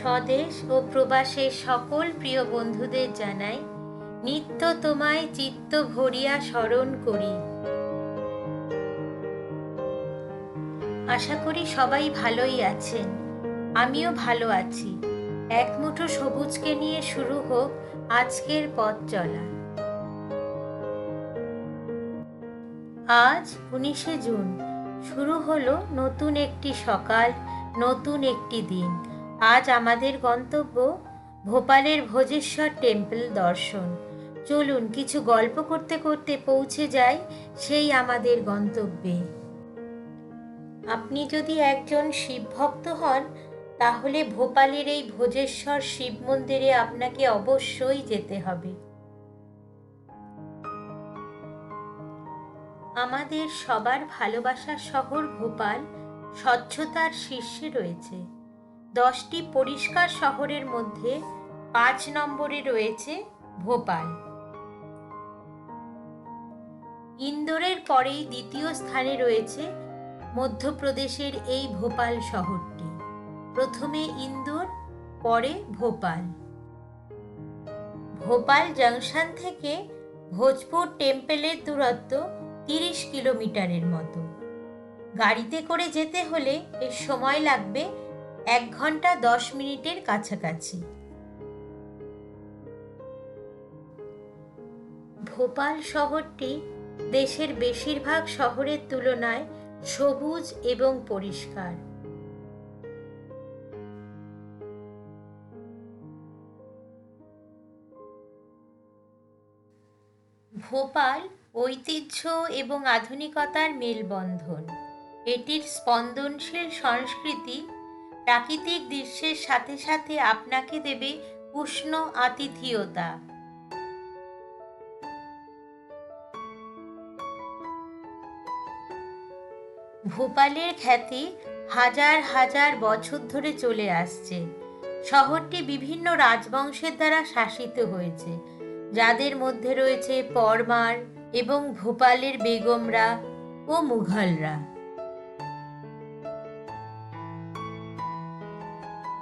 স্বদেশ ও প্রবাসের সকল প্রিয় বন্ধুদের জানাই, নিত্য তোমায় চিত্ত ভরিয়া স্মরণ করি। আশা করি সবাই ভালোই আছেন। আমিও ভালো আছি। এক মুঠো সবুজকে নিয়ে শুরু হোক আজকের পথ চলা। আজ উনিশে জুন, শুরু হলো নতুন একটি সকাল, নতুন একটি দিন। আজ আমাদের গন্তব্য ভোপালের ভোজেশ্বর টেম্পল দর্শন। চলুন কিছু গল্প করতে করতে পৌঁছে যাই সেই আমাদের গন্তব্যে। আপনি যদি একজন শিব ভক্ত হন, তাহলে ভোপালের এই ভোজেশ্বর শিব মন্দিরে আপনাকে অবশ্যই যেতে হবে। আমাদের সবার ভালোবাসার শহর ভোপাল, স্বচ্ছতার শীর্ষে রয়েছে। দশটি পরিষ্কার শহরের মধ্যে পাঁচ নম্বরে রয়েছে ভোপাল। ইন্দোরের পরেই দ্বিতীয় স্থানে রয়েছে মধ্যপ্রদেশের এই ভোপাল শহরটি। প্রথমে ইন্দোর, পরে ভোপাল। ভোপাল জাংশন থেকে ভোজপুর টেম্পেলের দূরত্ব তিরিশ কিলোমিটারের মতো। গাড়িতে করে যেতে হলে এর সময় লাগবে এক ঘণ্টা দশ মিনিটের কাছাকাছি। ভোপাল শহরটি দেশের বেশিরভাগ শহরের তুলনায় সবুজ এবং পরিষ্কার। ভোপাল ঐতিহ্য এবং আধুনিকতার মেলবন্ধন। এটির স্পন্দনশীল সংস্কৃতি প্রাকৃতিক দৃশ্যের সাথে সাথে আপনাকে দেবে উষ্ণ আতিথেয়তা। ভোপালের খ্যাতি হাজার হাজার বছর ধরে চলে আসছে। শহরটি বিভিন্ন রাজবংশের দ্বারা শাসিত হয়েছে। যাদের মধ্যে রয়েছে পরমার এবং ভোপালের বেগমরা ও মুঘলরা।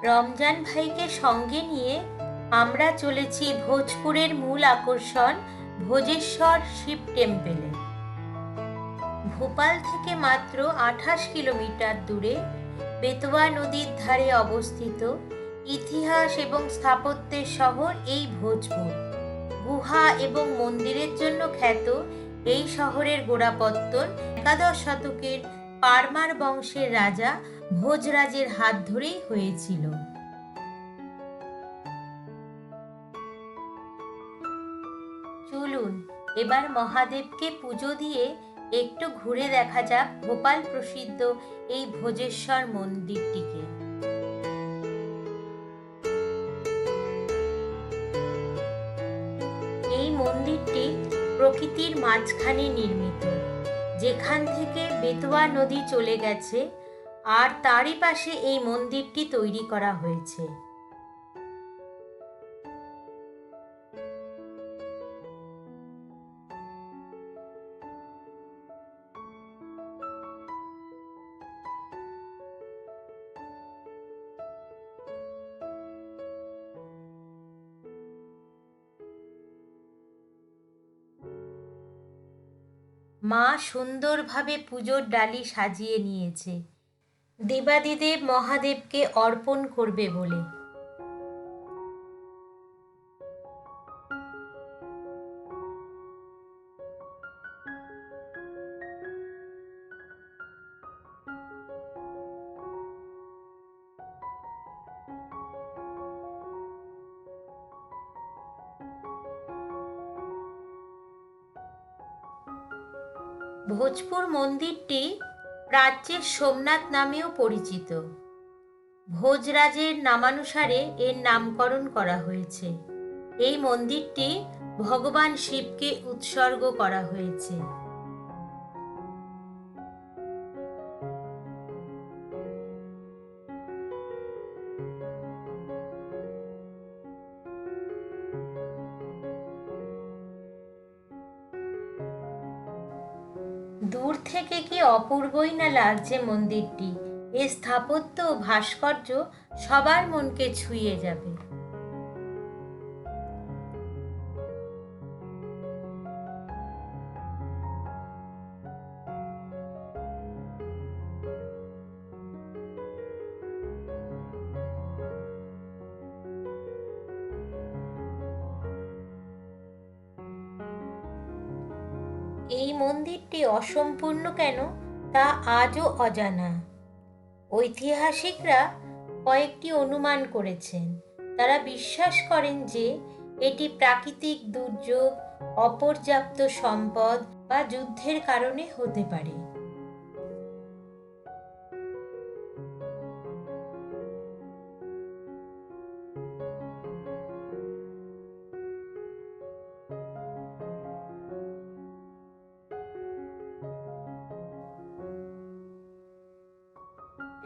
রমজান ভাইকে সঙ্গে নিয়ে আমরা চলেছি ভোজপুরের মূল আকর্ষণ ভোজেশ্বর শিব টেম্পেলে। ভোপাল থেকে মাত্র আঠাশ কিলোমিটার দূরে বেতোয়া নদীর ধারে অবস্থিত ইতিহাস এবং স্থাপত্যের শহর এই ভোজপুর। গুহা এবং মন্দিরের জন্য খ্যাত এই শহরের গোড়াপত্তন একাদশ শতকের পারমার বংশের রাজা ভোজরাজের হাত ধরেই হয়েছিল। চলুন, এবার মহাদেবকে পুজো দিয়ে একটু ঘুরে দেখা যাক ভোপাল প্রসিদ্ধ এই ভোজেশ্বর মন্দিরটিকে। এই মন্দিরটি প্রকৃতির মাঝখানে নির্মিত, যেখান থেকে বেতোয়া নদী চলে গেছে আর তারই পাশে এই মন্দিরটি তৈরি করা হয়েছে। মা সুন্দরভাবে পুজোর ডালি সাজিয়ে নিয়েছে। দেবাদিদেব মহাদেবকে অর্পণ করবে বলে। ভোজপুর মন্দিরটি প্রাচ্যের সোমনাথ নামেও পরিচিত। ভোজরাজের নামানুসারে এর নামকরণ করা হয়েছে। এই মন্দিরটি ভগবান শিবকে উৎসর্গ করা হয়েছে। দূর থেকে কি অপূর্বই না লাগছে মন্দিরটি? এ স্থাপত্য ও ভাস্কর্য সবার মনকে ছুঁয়ে যাবে। এই মন্দিরটি অসম্পূর্ণ কেন তা আজও অজানা। ঐতিহাসিকরা কয়েকটি অনুমান করেছেন। তারা বিশ্বাস করেন যে এটি প্রাকৃতিক দুর্যোগ, অপর্যাপ্ত সম্পদ বা যুদ্ধের কারণে হতে পারে।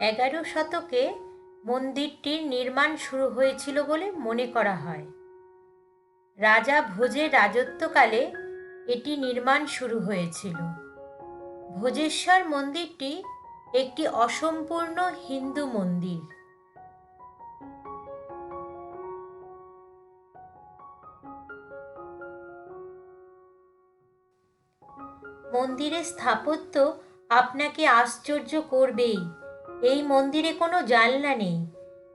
এগারো শতকে মন্দিরটির নির্মাণ শুরু হয়েছিল বলে মনে করা হয়। রাজা ভোজের রাজত্বকালে এটি নির্মাণ শুরু হয়েছিল। ভোজেশ্বর মন্দিরটি একটি অসম্পূর্ণ হিন্দু মন্দির। মন্দিরের স্থাপত্য আপনাকে আশ্চর্য করবেই। এই মন্দিরে কোনো জানলা নেই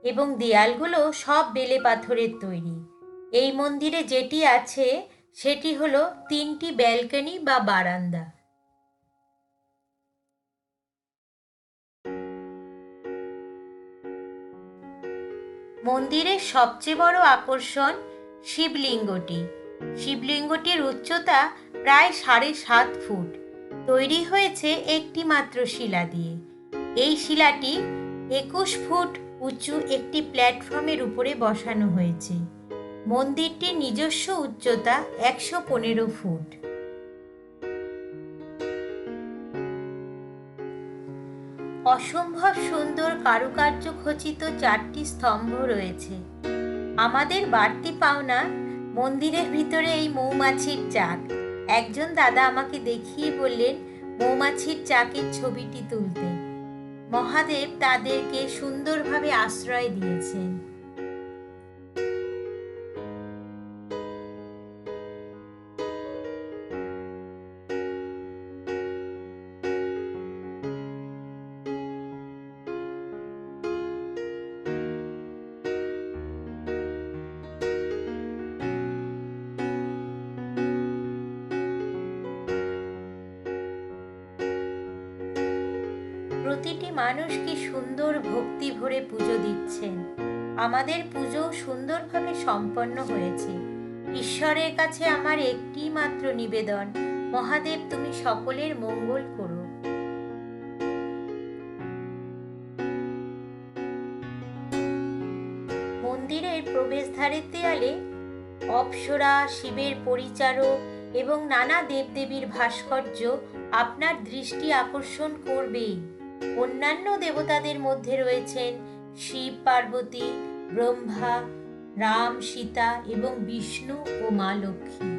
এবং দেয়ালগুলো সব বেলে পাথরের তৈরি। এই মন্দিরে যেটি আছে, সেটি হলো তিনটি ব্যালকনি বা বারান্দা। মন্দিরের সবচেয়ে বড় আকর্ষণ শিবলিঙ্গটি। শিবলিঙ্গটির উচ্চতা প্রায় সাড়ে সাত ফুট। তৈরি হয়েছে একটি মাত্র শিলা দিয়ে। এই শিলাটি একুশ ফুট উঁচু একটি প্ল্যাটফর্মের উপরে বসানো হয়েছে। মন্দিরটির নিজস্ব উচ্চতা একশো পনেরো ফুট। অসম্ভব সুন্দর কারুকার্য খচিত চারটি স্তম্ভ রয়েছে। আমাদের বাড়তি পাওনা মন্দিরের ভিতরে এই মৌমাছির চাক। একজন দাদা আমাকে দেখিয়ে বললেন, মৌমাছির চাকের ছবিটি তুলতে। মহাদেব তাদেরকে সুন্দরভাবে আশ্রয় দিয়েছেন। প্রতিটি মানুষ কি সুন্দর ভক্তি ভরে পুজো দিচ্ছেন? আমাদের পুজো সুন্দরভাবে সম্পন্ন হয়েছে। ঈশ্বরের কাছে আমার একটি মাত্র নিবেদন, মহাদেব তুমি সকলের মঙ্গল করো। মন্দিরের প্রবেশদ্বারের দেয়ালে অপ্সরা, শিবের পরিচারক এবং নানা দেবদেবীর ভাস্কর্য আপনার দৃষ্টি আকর্ষণ করবেই। অন্যান্য দেবতাদের মধ্যে রয়েছেন শিব, পার্বতী, ব্রহ্মা, রাম, সীতা এবং বিষ্ণু ও মা লক্ষ্মী।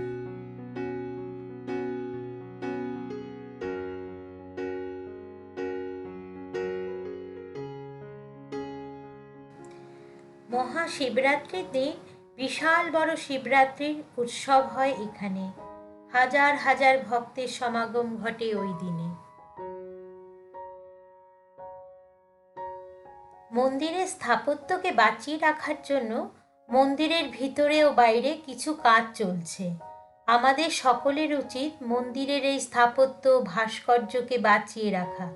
মহাশিবরাত্রিতে বিশাল বড় শিবরাত্রির উৎসব হয় এখানে। হাজার হাজার ভক্তের সমাগম ঘটে ওই দিনে। মন্দিরের স্থাপত্যকে বাঁচিয়ে রাখার জন্য মন্দিরের ভিতরে ও বাইরে কিছু কাজ চলছে। আমাদের সকলের উচিত মন্দিরের এই স্থাপত্য ভাস্কর্যকে বাঁচিয়ে রাখা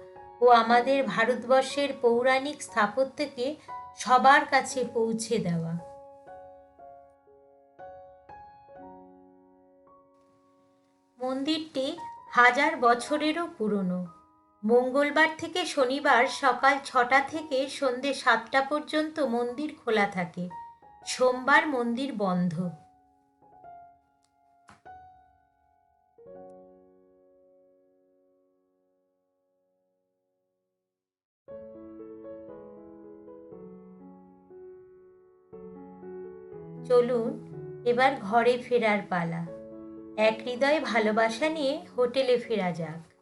ও আমাদের ভারতবর্ষের পৌরাণিক স্থাপত্যকে সবার কাছে পৌঁছে দেওয়া। মন্দিরটি হাজার বছরেরও পুরনো। মঙ্গলবার থেকে শনিবার সকাল ছটা থেকে সন্ধে সাতটা পর্যন্ত মন্দির খোলা থাকে। সোমবার মন্দির বন্ধ। চলুন, এবার ঘরে ফেরার পালা। এক হৃদয় ভালোবাসা নিয়ে হোটেলে ফেরা যাক।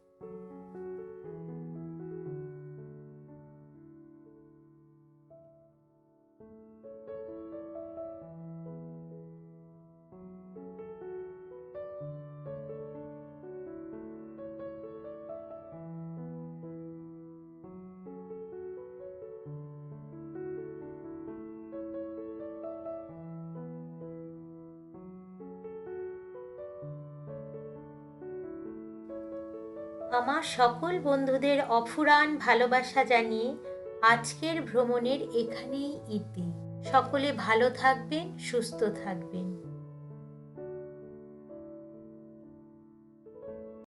আমার সকল বন্ধুদের অফুরান ভালোবাসা জানিয়ে আজকের ভ্রমণের এখানেই ইতি সকলে ভালো থাকবেন, সুস্থ থাকবেন।